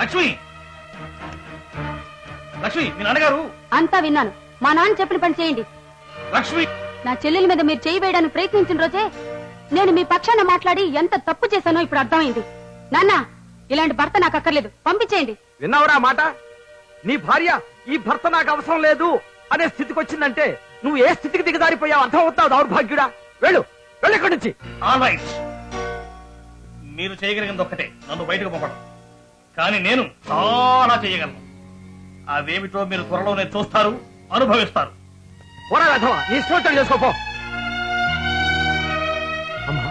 లక్ష్మి! లక్ష్మి మీ నాన్నగారు? అంతా విన్నాను. మా నాన్న చెప్పిన పని చేయండి. లక్ష్మి! నా చెల్లెల మీద మీరు చేయి వేయడానికి ప్రయత్నించిన రోజే నేను మీ పక్షాన మాట్లాడి ఎంత తప్పు చేశానో ఇప్పుడు అర్థమైంది. నాన్న ఇలాంటి భర్త నాకు అక్కర్లేదు. పంపించేయండి. విన్నావురా మాట? నీ భార్య ఈ భర్త నాకు అవసరం లేదు అనే స్థితికి వచ్చిందంటే నువ్వు ఏ స్థితికి దిగజారిపోయావు? అర్థం అవుతావు దౌర్భాగ్యుడా? వెళ్ళు. వెళ్ళు ఇక్కడి నుంచి. ఆల్ రైట్ మీరు చేయగలిగింది ఒక్కటే. నన్ను బయటకు పంపడం. కానీ నేను చాలా చేయగలను. అవేమిటో మీరు త్వరలోనే చూస్తారు అనుభవిస్తారు. నీ చేసుకోపో అమ్మా.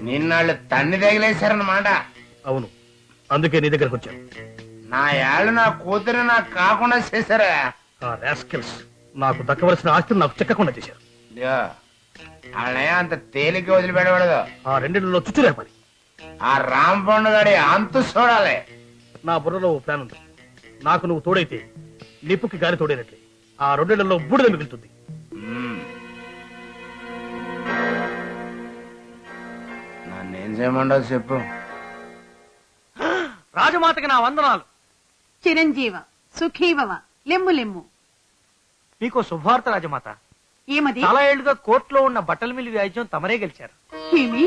నిన్నాళ్ళు తన్ని తగిలేశారన్నమాట. అవును అందుకే నీ దగ్గరకు వచ్చాను. నా ఏళ్ళు నా కూతురు నాకు కాకుండా చేశారా. రాస్కెల్స్ నాకు దక్కవలసిన ఆస్తిని నాకు చెక్కకుండా చేశారు. అంత తేలిక వదిలిపెట్టకూడదు. ఆ రెండింటిలో చుచ్చురేపని ఆ రాంపండు గడి అంతు చూడాలి. నా బుర్రలో ఓ ప్లాన్ ఉంది నాకు నువ్వు తోడైతే నిప్పుకి గాలి తోడైనట్లే. ఆ రెండేళ్ళలో బూడిద మిగులుతుంది. నన్నేం చేయమంటావు చెప్పు. రాజమాతకి నా వందనాలు. చిరంజీవ సుఖీభవ లెమ్ము లెమ్ము మీకు శుభార్త రాజమాత. ఏమది? చాలా ఏళ్ళుగా కోర్టులో ఉన్న బట్టల మిల్లి వ్యాజ్యం తమరే గెలిచారు. ఏమి?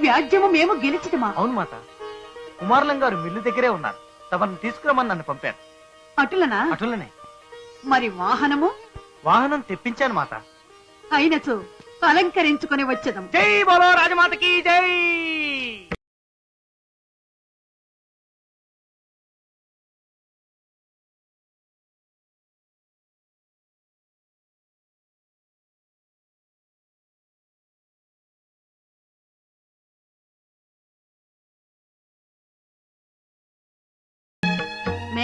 వ్యాజ్యము మేము గెలిచితమా అవును మాత. కుమారులం గారు మిల్లు దగ్గరే ఉన్నారు. తమను తీసుకురమ్మని నన్ను పంపారు. అటులనా? అటులనే. మరి వాహనము? వాహనం తెప్పించాను మాత. అయినచో అలంకరించుకొని వచ్చదం. జై బోలో రాజమాతకి జై!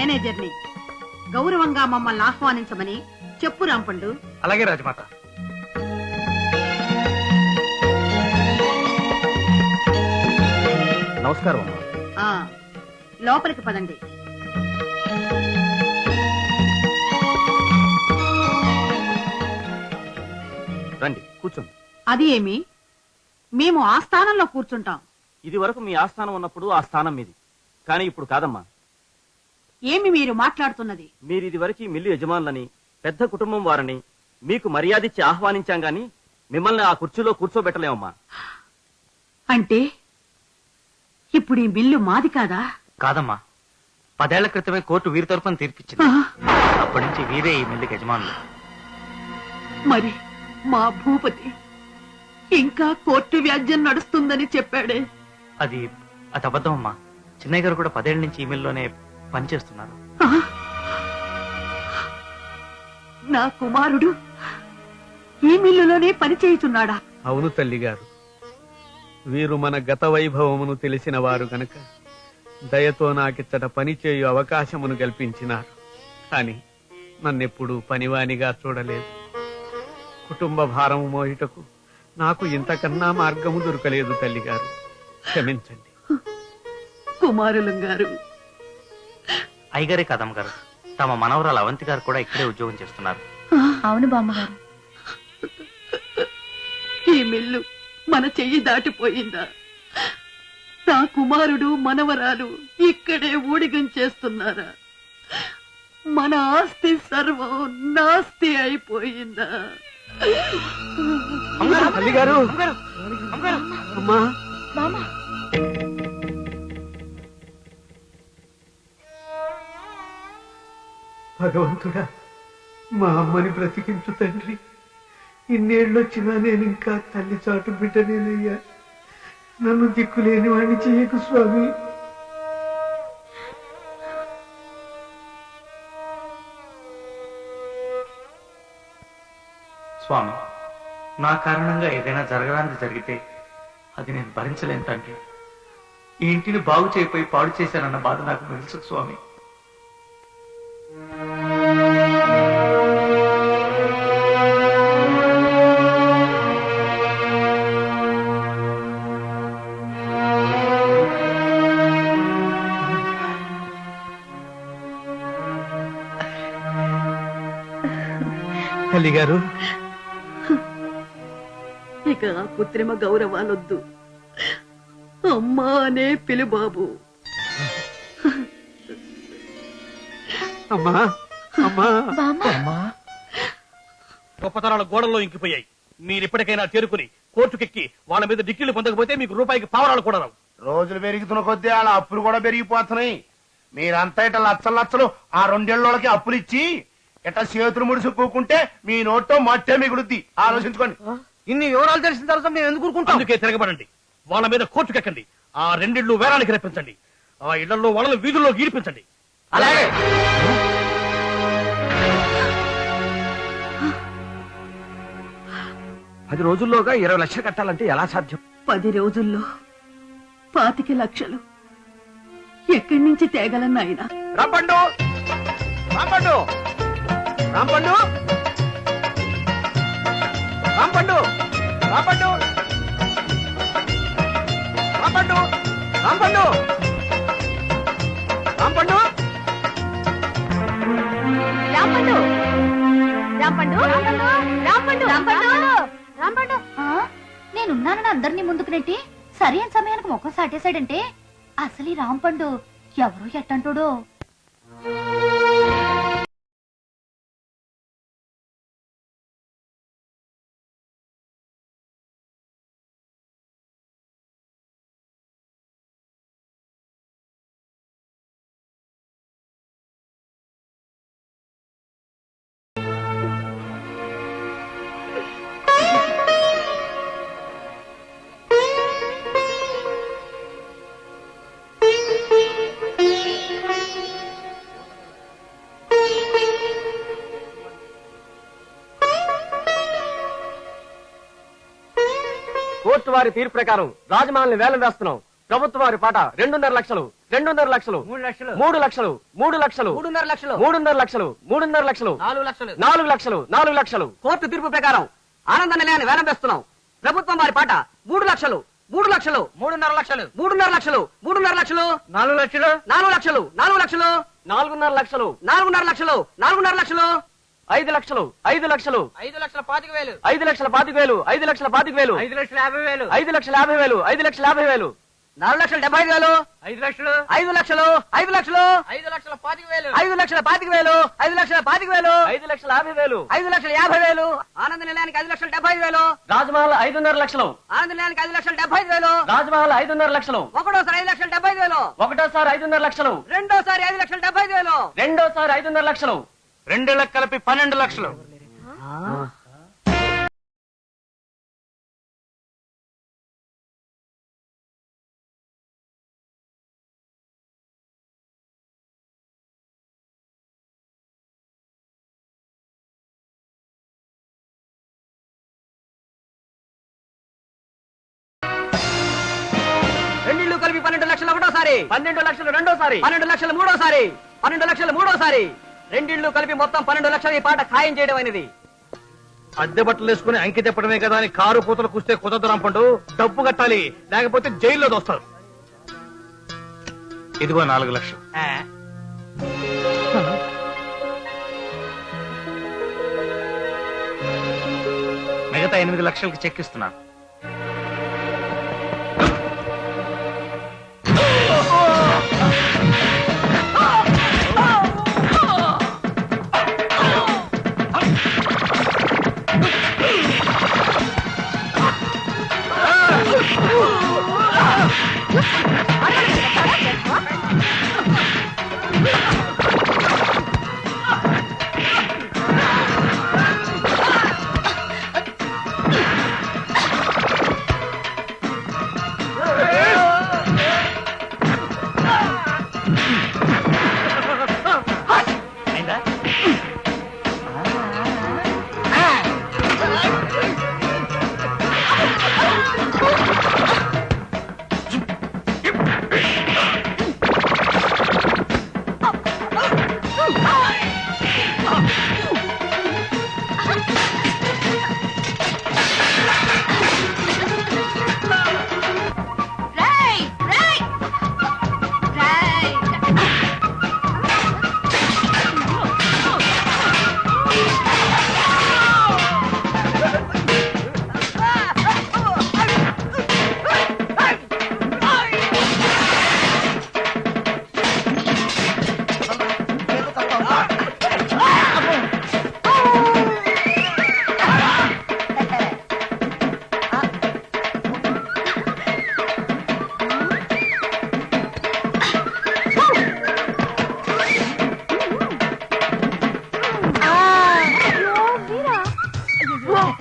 మేనేజర్ని గౌరవంగా మమ్మల్ని ఆహ్వానించమని చెప్పు రాంపండు. అలాగే రాజమాత. నమస్కారం అమ్మా. ఆ లోపలికి పదండి. రండి కూర్చోండి. అది ఏమి? మేము ఆ స్థానంలో కూర్చుంటాం. ఇది వరకు మీ ఆస్థానం ఉన్నప్పుడు ఆ స్థానం మీది. కానీ ఇప్పుడు కాదమ్మా. ఏమి మీరు మాట్లాడుతున్నది? మీరు ఇది వరకు మిల్లు యజమానులని పెద్ద కుటుంబం వారని మీకు మర్యాదిచ్చి ఆహ్వానించాం గాని మిమ్మల్ని ఆ కుర్చీలో కూర్చోబెట్టలేమమ్మా. అంటే ఇప్పుడు ఈ బిల్లు మాది కాదా? కాదమ్మా. పదేళ్ళ క్రితమే కోర్టు వీరి తరపున తీర్పిచ్చింది. అప్పటి నుంచి వీరే ఈ మిల్లుకి యజమానులు. మరి మా భూపతి ఇంకా కోర్టు వ్యాజ్యం నడుస్తుందని చెప్పాడే. అది అది అబద్ధం అమ్మా చిన్నయ్య గారు కూడా పదేళ్ళ నుంచి ఈ మిల్లులోనే పనిచేస్తున్నారు? నా కుమారుడు ఈ మిల్లులోనే పని చేయుచున్నాడా అవును తల్లిగారు. వీరు మన గత వైభవమును తెలిసిన వారు గనక దయతో నాకిచ్చట పని చేయు అవకాశమును కల్పించినారు. కాని నన్నెప్పుడు పనివానిగా చూడలేదు. కుటుంబ భారము మోయుటకు నాకు ఇంతకన్నా మార్గము దొరకలేదు తల్లిగారు. క్షమించండి. కుమారులం గారు అయ్యగారే కదమ్మ గారు తమ మనవరాలు అవంతి గారు కూడా ఇక్కడే ఉద్యోగం చేస్తున్నారు. అవును బామ్మగారు. ఈ మిల్లు మన చెయ్యి దాటిపోయిందా? నా కుమారుడు మనవరాలు ఇక్కడే ఊడిగం చేస్తున్నారా? మన ఆస్తి సర్వం నాస్తి అయిపోయిందా? తల్లిగారు. అమ్మా భగవంతుడా మా అమ్మని బ్రతికించు తండ్రి. ఇన్నేళ్ళొచ్చినా నేను ఇంకా తల్లి చాటు బిడ్డనేనయ్యా. నన్ను దిక్కులేని వాడిని చేయకు స్వామి. స్వామి నా కారణంగా ఏదైనా జరగడానికి జరిగితే అది నేను భరించలేను తండ్రి. ఈ ఇంటిని బాగు చేయిపోయి పాడు చేశానన్న బాధ నాకు తెలుసు స్వామి. తల్లిగారు ఇక ఆ కృత్రిమ గౌరవాలొద్దు. అమ్మా అనే పిలు బాబు అమ్మా. అమ్మా. గొప్పతనాల గోడల్లో ఇంకిపోయాయి. మీరు ఇప్పటికైనా తేరుకుని కోర్టుకెక్కి వాళ్ళ మీద డిక్కీలు పొందకపోతే మీకు రూపాయికి పావరాలు కూడా రావు. రోజులు పెరుగుతున్న కొద్దీ వాళ్ళ అప్పులు కూడా పెరిగిపోతున్నాయి. మీరంతా ఇట్లా లచ్చలు లచ్చలు ఆ రెండేళ్ళకి అప్పులు ఇచ్చి ఇట్లా చేతులు ముడిసి కూకుంటే మీ నోట్లో మట్టే మిగులుద్ది. ఆలోచించుకోండి. ఇన్ని వివరాలు తెలిసిన తర్వాత మేము ఎందుకు ఊరుకుంటాం అందుకే తిరగబడండి. వాళ్ళ మీద కోర్టుకెక్కండి ఆ రెండిళ్ళు వేరానికి రప్పించండి. ఆ ఇళ్ళలో వాళ్ళని వీధుల్లో గీడిపించండి. అలాగే. పది రోజుల్లోగా ఇరవై లక్షలు కట్టాలంటే ఎలా సాధ్యం? పది రోజుల్లో పాతిక లక్షలు. ఎక్కడి నుంచి తేగలన్న ఆయన రాంపండు రాంపండు రాంపండు రాంపండు రాంపండు రాంపండు రాంపండు రాంపండు రాంపండు రాంపండు రాంపండు రాంపండు రాంపండు నేనున్నానని అందరినీ ముందుకు నెట్టి సరైన సమయానికి ముఖం సాటేశాడంటే అసలు ఈ రాంపండు ఎవరో ఎట్టంటుడో వారి తీర్పు ప్రకారం రాజమహల్ని వేలం వేస్తున్నాం. ప్రభుత్వ వారి పాట రెండున్నర లక్షలు రెండున్నర లక్షలు మూడు లక్షలు. మూడు లక్షలు మూడు లక్షలు మూడున్నర లక్షలు. మూడున్నర లక్షలు మూడున్నర లక్షలు నాలుగు లక్షలు. నాలుగు లక్షలు నాలుగు లక్షలు. కోర్టు తీర్పు ప్రకారం ఆనంద నిలయాన్ని వేలం వేస్తున్నాం. ప్రభుత్వం వారి పాట మూడు లక్షలు మూడు లక్షలు. మూడున్నర లక్షలు. మూడున్నర లక్షలు మూడున్నర లక్షలు. నాలుగు లక్షలు. నాలుగు లక్షలు నాలుగు లక్షలు. నాలుగున్నర లక్షలు. నాలుగున్నర లక్షలు నాలుగున్నర లక్షలు. ఐదు లక్షలు ఐదు లక్షలు ఐదు లక్షల పాతిక వేలు ఐదు లక్షల పాతిక వేలు ఐదు లక్షల పాతిక వేలు ఐదు లక్షల యాభై వేలు ఐదు లక్షల యాభై వేలు ఐదు లక్షల యాభై వేలు నాలుగు లక్షల డెబ్బై ఐదు వేలు ఐదు లక్షలు ఐదు లక్షలు ఐదు లక్షలు ఐదు లక్షల పాతిక వేలు ఐదు లక్షల పాతిక వేలు ఐదు లక్షల పాతిక వేలు ఐదు లక్షల యాభై వేలు ఐదు లక్షల యాభై వేలు ఆనంద నిలయానికి ఐదు లక్షల డెబ్బై ఐదు వేలు రాజమహల్ ఐదున్నర లక్షలు ఆనంద నిలయానికి ఐదు లక్షల డెబ్బై ఐదు వేలు రాజమహల్ ఐదున్నర లక్షలు ఒకటోసారి ఐదు లక్షల డెబ్బై ఐదు వేలు ఒకటోసారి ఐదున్నర లక్షలు రెండోసారి ఐదు లక్షల డెబ్బై ఐదు వేలు రెండోసారి ఐదున్నర లక్షలు రెండేళ్ళకు కలిపి పన్నెండు లక్షలు. రెండిళ్ళు కలిపి పన్నెండు లక్షలు ఒకటోసారి. పన్నెండు లక్షలు రెండోసారి. పన్నెండు లక్షలు మూడోసారి. పన్నెండు లక్షలు మూడోసారి. రెండిళ్ళు కలిపి మొత్తం పన్నెండు లక్షలు ఈ పాట ఖాయం చేయడం అనేది. అద్దె బట్టలు వేసుకుని అంకి తెప్పడమే కదా అని కారు పూతలు కూస్తే కుదరదు రాంపండు. డబ్బు కట్టాలి లేకపోతే జైల్లో దోస్తారు. ఇదిగో నాలుగు లక్షలు. మిగతా ఎనిమిది లక్షలకి చెక్ ఇస్తున్నాను Ah!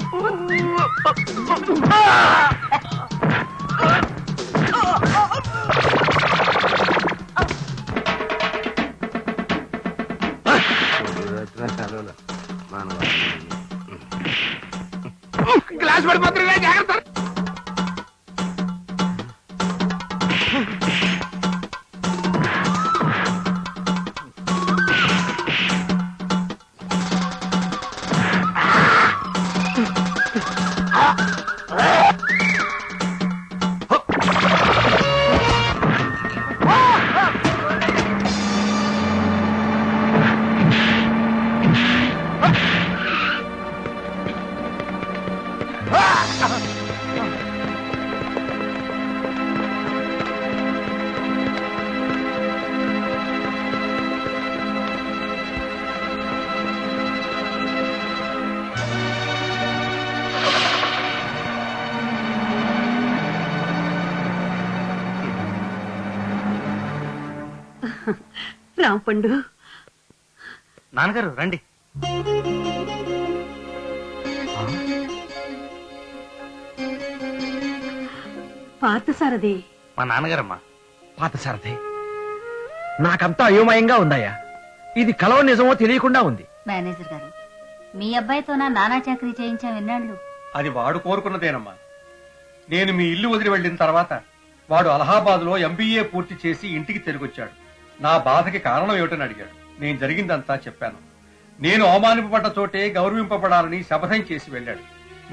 రాంపండు నాన్నగారు రండి. పార్థసారథి. మా నాన్నగారమ్మా. పాత సారథి నాకంతా అయోమయంగా ఉందయ్యా. ఇది కలవ నిజమో తెలియకుండా ఉంది. మేనేజర్ గారు మీ అబ్బాయితో నా నానా చాకరీ చేయించాం విన్నాళ్ళు అది వాడు కోరుకున్నదేనమ్మా. నేను మీ ఇల్లు వదిలి వెళ్ళిన తర్వాత వాడు అలహాబాద్లో ఎంబీఏ పూర్తి చేసి ఇంటికి తిరిగొచ్చాడు. నా బాధకి కారణం ఏమిటని అడిగాడు. నేను జరిగిందంతా చెప్పాను. నేను అవమానింపబడ్డ చోటే గౌరవింపబడాలని శపథం చేసి వెళ్ళాడు.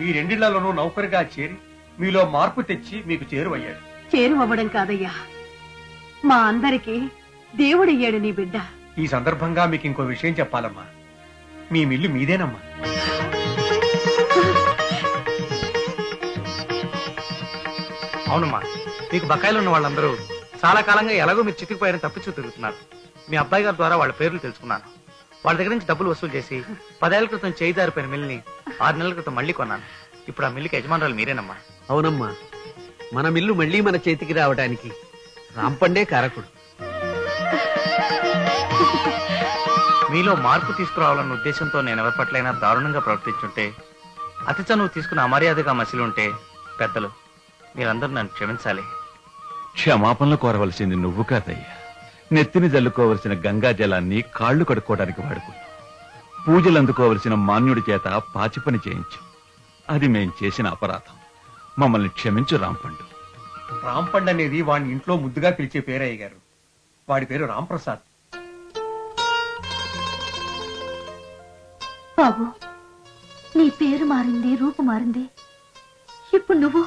మీ రెండిళ్ళలోనూ నౌకరిగా చేరి మీలో మార్పు తెచ్చి మీకు చేరువయ్యాడు. చేరువవ్వడం కాదయ్యా. మా అందరికి దేవుడయ్యాడు నీ బిడ్డ. ఈ సందర్భంగా మీకు ఇంకో విషయం చెప్పాలమ్మా. మీ మిల్లు మీదేనమ్మా. అవునమ్మా మీకు బకాయిలు ఉన్న వాళ్ళందరూ చాలా కాలంగా ఎలాగో మీరు చితికిపోయారని తప్పించు తిరుగుతున్నారు. మీ అబ్బాయి గారి ద్వారా వాళ్ళ పేర్లు తెలుసుకున్నాను. వాళ్ళ దగ్గర నుంచి డబ్బులు వసూలు చేసి పదేళ్ళ క్రితం చేయి జారిపోయిన మిల్ని ఆరు నెలల క్రితం మళ్ళీ కొన్నాను. ఇప్పుడు ఆ మిల్లుకి యజమానురాలు మీరేనమ్మా. అవునమ్మా. మన మిల్లు మళ్ళీ మన చేతికి రావడానికి రాంపండే కారకుడు. మీలో మార్పు తీసుకురావాలన్న ఉద్దేశంతో నేను ఎవరి పట్లైనా దారుణంగా ప్రవర్తించుంటే అతి చనువు తీసుకుని అమర్యాదగా మసిలి ఉంటే పెద్దలు మీరందరూ నన్ను క్షమించాలి. క్షమాపణలు కోరవలసింది నువ్వు కాదయ్యా. నెత్తిని జల్లుకోవలసిన గంగా జలాన్ని కాళ్ళు కడుక్కోవడానికి వాడుకున్నావు పూజలు అందుకోవలసిన మాన్యుడి చేత పాచి పని చేయించు. అది మేం చేసిన అపరాధం. మమ్మల్ని క్షమించు రాంపండు. రాంపండ్ అనేది వాడిని ఇంట్లో ముద్దుగా పిలిచే పేరయ్య గారు వాడి పేరు రాంప్రసాద్. బాబు నీ పేరు మారింది రూపు మారింది. ఇప్పుడు నువ్వు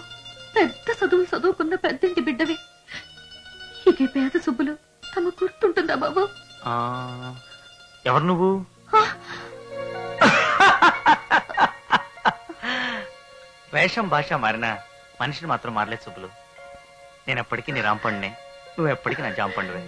పెద్ద చదువులు చదువుకున్న పెద్దింటి బిడ్డవి. పేద సుబ్బులు? తమ గుర్తుంటుందా బాబు? ఆ, ఎవరు నువ్వు? వేషం భాష మారినా మనిషిని మాత్రం మారలేదు సుబ్బులు. నేను ఎప్పటికీ నీ రాంపండినే. నువ్వు ఎప్పటికీ నా జాంపండువే.